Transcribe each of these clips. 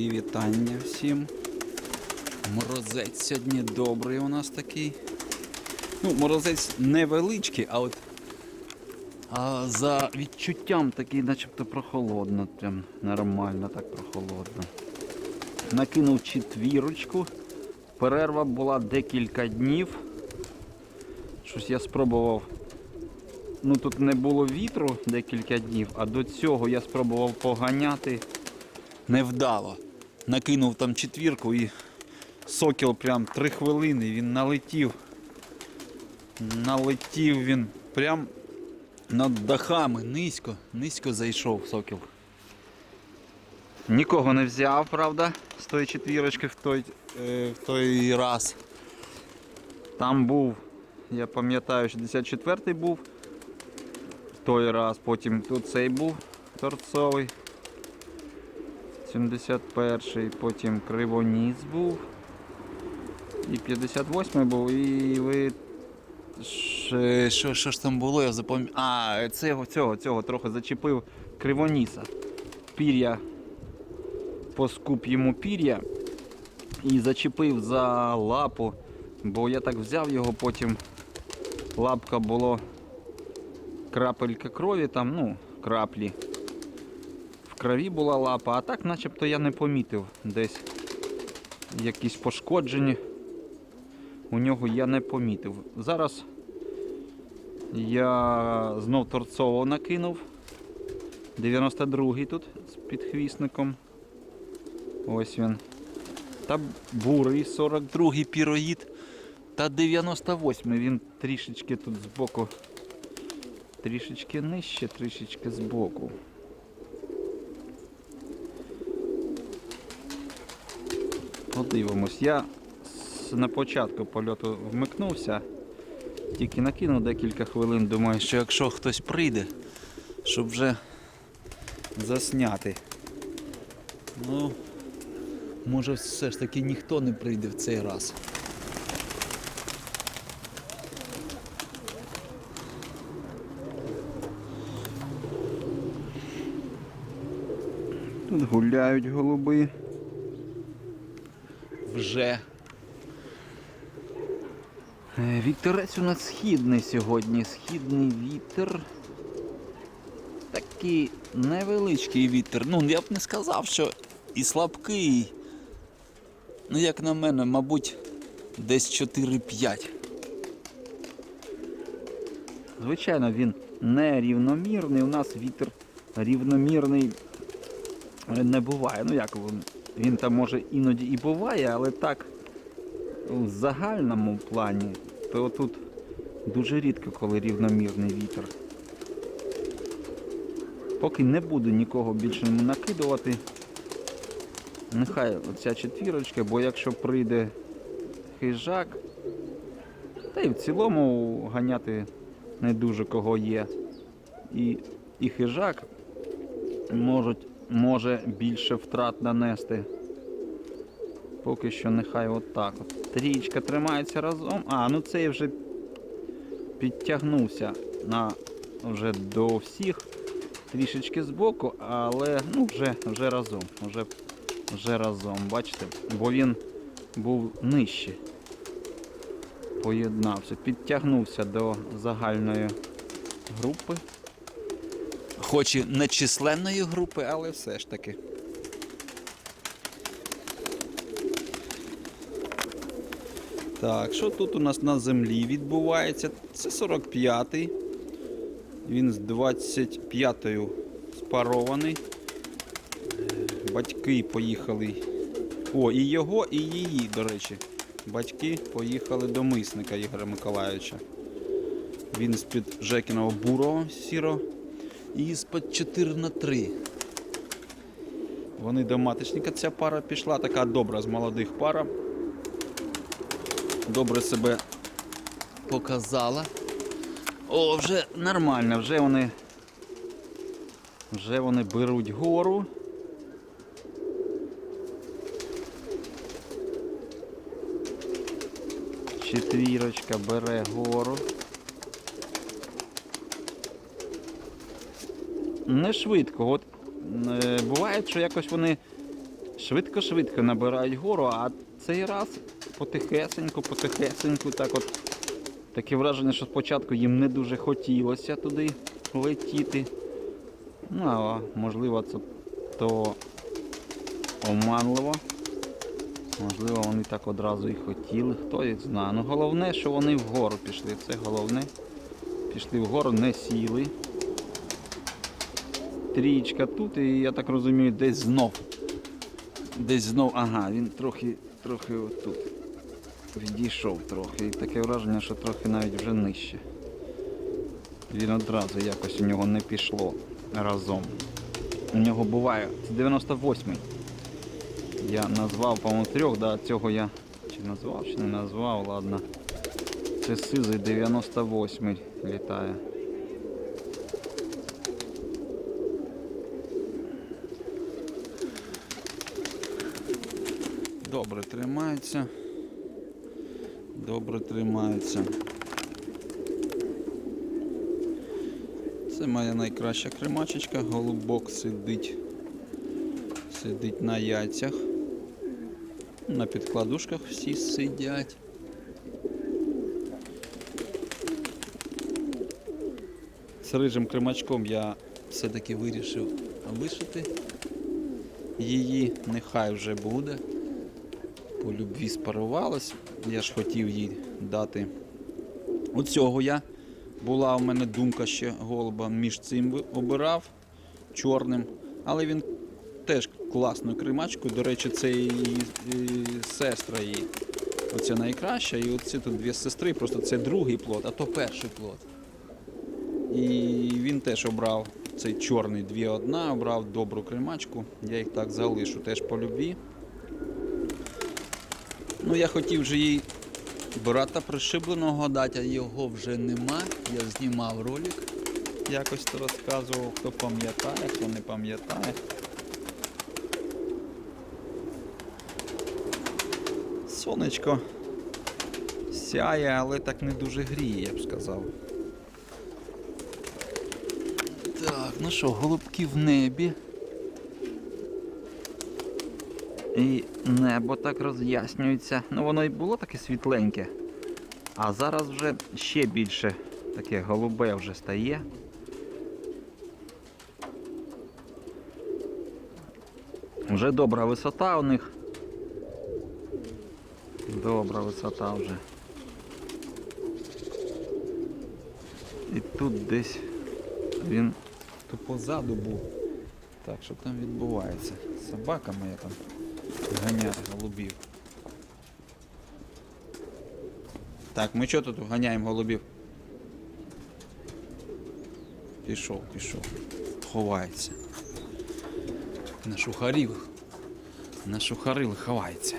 Мої вітання всім. Морозець сьогодні добрий у нас такий. Ну, морозець невеличкий, а от а за відчуттям такий начебто прохолодно. Прям нормально так прохолодно. Накинув четвірочку. Перерва була декілька днів. Щось я спробував. Ну тут не було вітру декілька днів, а до цього я спробував поганяти невдало. Накинув там четвірку і сокіл прям три хвилини, він налетів. Налетів він прям над дахами, низько, низько зайшов сокіл. Нікого не взяв, правда, з тої четвірочки в той, е, в той раз. Там був, я пам'ятаю, 64-й був в той раз, потім тут цей був торцовий. 71-й, потім Кривоніс був. І 58-й був, і ви. Ш- Що, що ж там було, я запам'ятаю. А, цього, цього, цього трохи зачепив Кривоніса. Пір'я поскуп йому пір'я і зачепив за лапу, бо я так взяв його, потім лапка було крапелька крові, там, ну, краплі. Крові була лапа, а так начебто я не помітив десь якісь пошкодження. У нього я не помітив. Зараз я знов торцово накинув. 92-й тут з підхвісником. Ось він. Та бурий 42-й піроїд. Та 98-й він трішечки тут збоку. Трішечки нижче, трішечки збоку. Подивимось. Я на початку польоту вмикнувся, тільки накинув декілька хвилин, думаю, що якщо хтось прийде, щоб вже засняти. Ну, може все ж таки ніхто не прийде в цей раз. Тут гуляють голуби. Вже. Е, Вітерець у нас східний сьогодні. Східний вітер. Такий невеличкий вітер. Ну, я б не сказав, що і слабкий. Ну, як на мене, мабуть, десь 4-5. Звичайно, він не рівномірний. У нас вітер рівномірний не буває. Ну як він, там може іноді і буває, але так в загальному плані, то тут дуже рідко, коли рівномірний вітер. Поки не буду нікого більше накидувати. Нехай оця четвірочка, бо якщо прийде хижак, та й в цілому ганяти не дуже кого є. І, і хижак можуть, може більше втрат нанести. Поки що нехай отак. От. Трічка тримається разом. А, ну цей вже підтягнувся на, вже до всіх. Трішечки збоку, але ну, вже, вже разом. Вже, вже разом, бачите? Бо він був нижче. Поєднався, підтягнувся до загальної групи. Хоч і не численної групи, але все ж таки. Так, що тут у нас на землі відбувається? Це 45-й. Він з 25-ю спарований. Батьки поїхали. О, і його, і її, до речі. Батьки поїхали до мисника Ігоря Миколаївича. Він з-під Жекіного бурого сіро і з-під 4 на 3. Вони до маточника ця пара пішла, така добра з молодих пара. Добре себе показала. О, вже нормально, вже вони. Вже вони беруть гору. Четвірочка бере гору. Не швидко. От е, буває, що якось вони швидко-швидко набирають гору, а цей раз потихесеньку, потихесеньку, так от таке враження, що спочатку їм не дуже хотілося туди летіти. Ну, а можливо, це то оманливо. Можливо, вони так одразу і хотіли, хто їх знає. Ну головне, що вони вгору пішли. Це головне. Пішли вгору, не сіли. Трічка тут і я так розумію, десь знов. Десь знов, ага, він трохи, трохи отут. Відійшов трохи. І таке враження, що трохи навіть вже нижче. Він одразу якось у нього не пішло разом. У нього буває. Це 98-й. Я назвав, по-моєму, трьох, да, цього я чи назвав, чи не назвав, ладно. Це сизий 98-й літає. Добре тримається. Добре тримається. Це моя найкраща кремачечка, голубок сидить. Сидить на яйцях. На підкладушках всі сидять. З рижим кримачком я все-таки вирішив лишити її, нехай вже буде. По любві спарувалась. Я ж хотів їй дати. Оцього я була у мене думка ще голуба між цим обирав чорним, але він теж класною кримачкою. До речі, це і сестра її. Оця найкраща, і оці тут дві сестри, просто це другий плод, а то перший плод. І він теж обрав цей чорний дві одна, обрав добру кримачку. Я їх так залишу теж по любві. Ну, я хотів же їй брата пришибленого дати, а його вже нема. Я знімав ролик, якось то розказував, хто пам'ятає, хто не пам'ятає. Сонечко сяє, але так не дуже гріє, я б сказав. Так, ну що, голубки в небі. І небо так роз'яснюється. Ну воно і було таке світленьке. А зараз вже ще більше таке голубе вже стає. Вже добра висота у них. Добра висота вже. І тут десь він то позаду був. Так, що там відбувається? Собака моя там ганяє голубів. Так, ми що тут ганяємо голубів? Пішов, пішов. Ховається. Нашухарів. Нашухарили, ховається.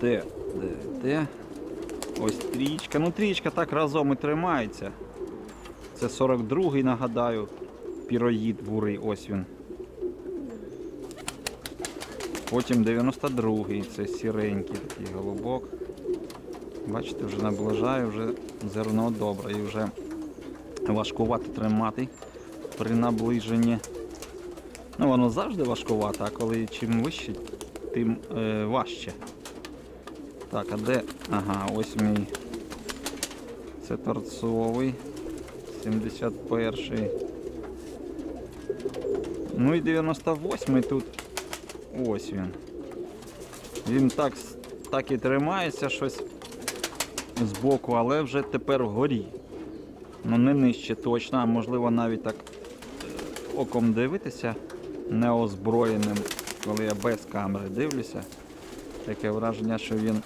Де? Де? Ось трічка. Ну трічка так разом і тримається. Це 42-й, нагадаю. Піроїд бурий, ось він. Потім 92-й, це сіренький такий голубок. Бачите, вже наближаю, вже зерно добре і вже важкувато тримати при наближенні. Ну воно завжди важкувато, а коли чим вище, тим е, важче. Так, а де? Ага, ось мій. Це торцовий. 71-й. Ну і 98-й тут. Ось він. Він так, так і тримається щось збоку, але вже тепер вгорі. Ну не нижче точно, а можливо навіть так оком дивитися неозброєним, коли я без камери дивлюся. Таке враження, що він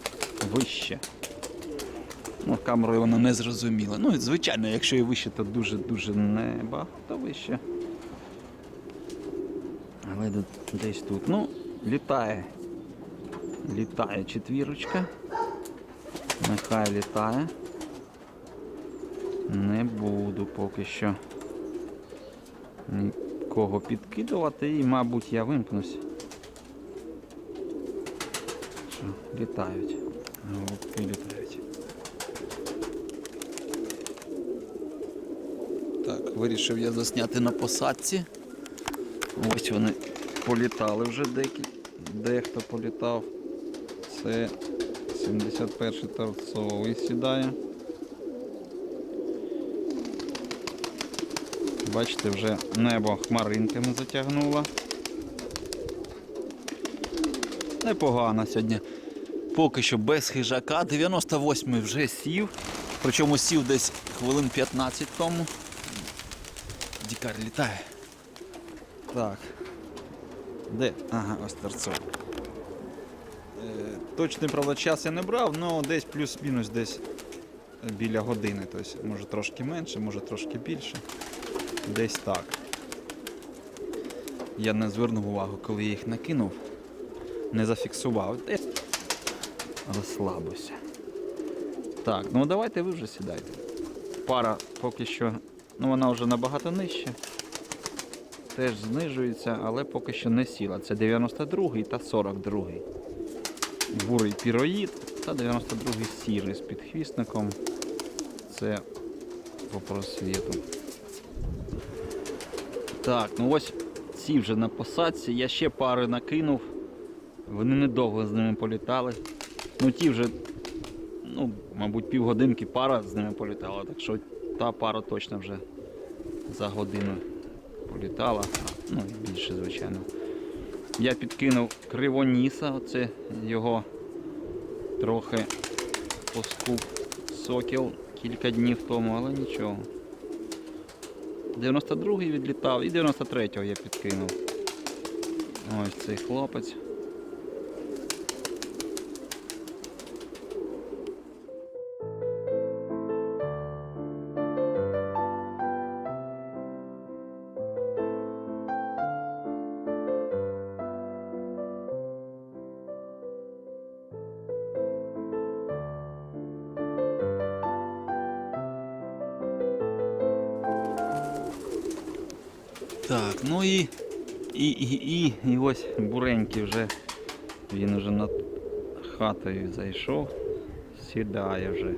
вище. Ну, камерою воно не зрозуміло. Ну, і, звичайно, якщо і вище, то дуже-дуже небагато вище. Але десь тут. Ну, літає. Літає четвірочка. Нехай літає. Не буду поки що нікого підкидувати і, мабуть, я вимкнусь. Що, літають. Голубки літають. Так, вирішив я засняти на посадці. Ось вони політали вже деякі. Дехто політав. Це 71-й торцовий сідає. Бачите, вже небо хмаринками затягнуло. Непогано сьогодні. Поки що без хижака. 98-й вже сів. Причому сів десь хвилин 15 тому. Дікар літає. Так. Де? Ага, ось торцов. Е, точний, правда, час я не брав, але десь плюс-мінус десь біля години. Тобто, може трошки менше, може трошки більше. Десь так. Я не звернув увагу, коли я їх накинув. Не зафіксував. Десь розслабився. Так, ну давайте ви вже сідайте. Пара поки що, ну вона вже набагато нижче. Теж знижується, але поки що не сіла. Це 92-й та 42-й. Бурий піроїд та 92-й сірий з підхвісником. Це по просвіту. Так, ну ось ці вже на посадці. Я ще пари накинув. Вони недовго з ними політали. Ну ті вже, ну, мабуть, півгодинки пара з ними політала, так що та пара точно вже за годину політала. Ну і більше, звичайно. Я підкинув кривоніса, оце його трохи поскуп сокіл кілька днів тому, але нічого. 92-й відлітав і 93-го я підкинув. Ось цей хлопець. Так, ну і, і, і, і, і ось буренький вже. Він вже над хатою зайшов, сідає вже.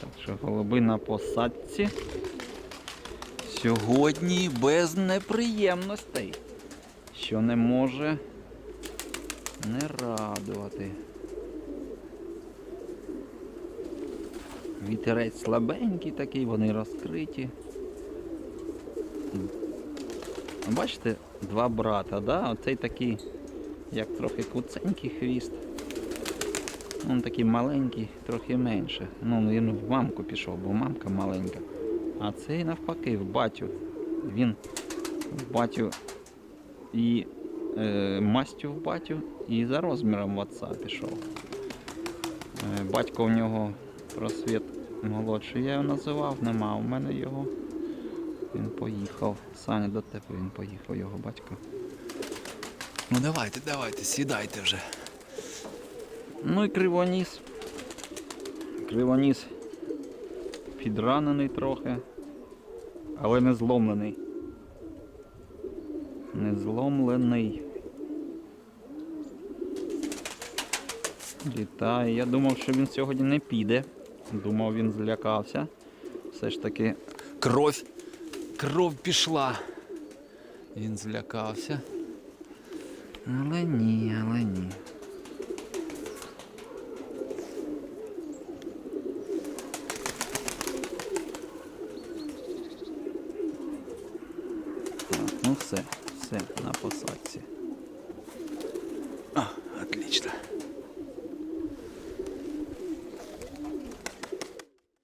Так що голуби на посадці. Сьогодні без неприємностей, що не може не радувати. Вітерець слабенький такий, вони розкриті. Бачите, два брата, да? Оцей такий, як трохи куценький хвіст. Він такий маленький, трохи менше. Ну, він в мамку пішов, бо мамка маленька. А цей навпаки в батю. Він в батю і е, мастю в батю, і за розміром в отца пішов. Е, батько в нього просвіт молодший, я його називав, нема у мене його. Він поїхав. Саня до тебе він поїхав, його батько. Ну давайте, давайте, сідайте вже. Ну і кривоніс. Кривоніс підранений трохи, але не зломлений. Не зломлений. Літає. Я думав, що він сьогодні не піде. Думав, він злякався. Все ж таки кров кров пішла. Він злякався. Але ні, але ні. Так, ну все, все на посадці. А, отлично.